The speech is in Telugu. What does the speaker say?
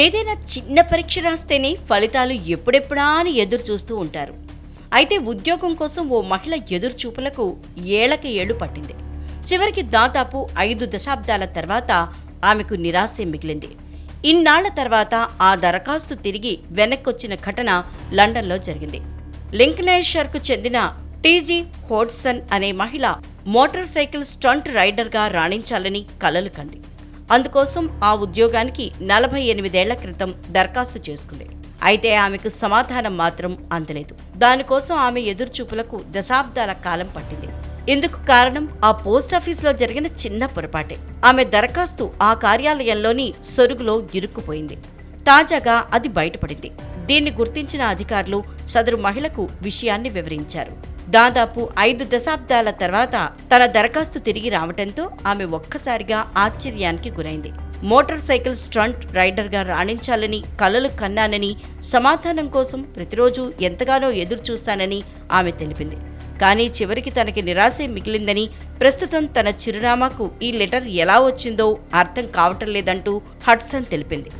ఏదైనా చిన్న పరీక్ష రాస్తేనే ఫలితాలు ఎప్పుడెప్పుడా అని ఎదురు చూస్తూ ఉంటారు. అయితే ఉద్యోగం కోసం ఓ మహిళ ఎదురు చూపులకు ఏళ్ళకి ఏళ్ళు పట్టింది. చివరికి దాదాపు ఐదు దశాబ్దాల తర్వాత ఆమెకు నిరాశే మిగిలింది. ఇన్నాళ్ళ తర్వాత ఆ దరఖాస్తు తిరిగి వెనక్కొచ్చిన ఘటన లండన్లో జరిగింది. లింకనేషర్కు చెందిన టీజీ హోడ్సన్ అనే మహిళ మోటార్ సైకిల్ స్టంట్ రైడర్గా రాణించాలని కలలు కంది. అందుకోసం ఆ ఉద్యోగానికి నలభై ఎనిమిదేళ్ళ క్రితం దరఖాస్తు చేసుకుంది. అయితే ఆమెకు సమాధానం మాత్రం అందలేదు. దానికోసం ఆమె ఎదురుచూపులకు దశాబ్దాల కాలం పట్టింది. ఇందుకు కారణం ఆ పోస్టాఫీసులో జరిగిన చిన్న పొరపాటే. ఆమె దరఖాస్తు ఆ కార్యాలయంలోని సొరుగులో ఇరుక్కుపోయింది. తాజాగా అది బయటపడింది. దీన్ని గుర్తించిన అధికారులు సదరు మహిళకు విషయాన్ని వివరించారు. దాదాపు ఐదు దశాబ్దాల తర్వాత తన దరఖాస్తు తిరిగి రావటంతో ఆమె ఒక్కసారిగా ఆశ్చర్యానికి గురైంది. మోటార్ సైకిల్ స్టంట్ రైడర్గా రాణించాలని కలలు కన్నానని సమాధానం కోసం ప్రతిరోజు ఎంతగానో ఎదురు చూస్తానని ఆమె తెలిపింది. కానీ చివరికి తనకి నిరాశే మిగిలిందని ప్రస్తుతం తన చిరునామాకు ఈ లెటర్ ఎలా వచ్చిందో అర్థం కావటం లేదంటూ హడ్సన్ తెలిపింది.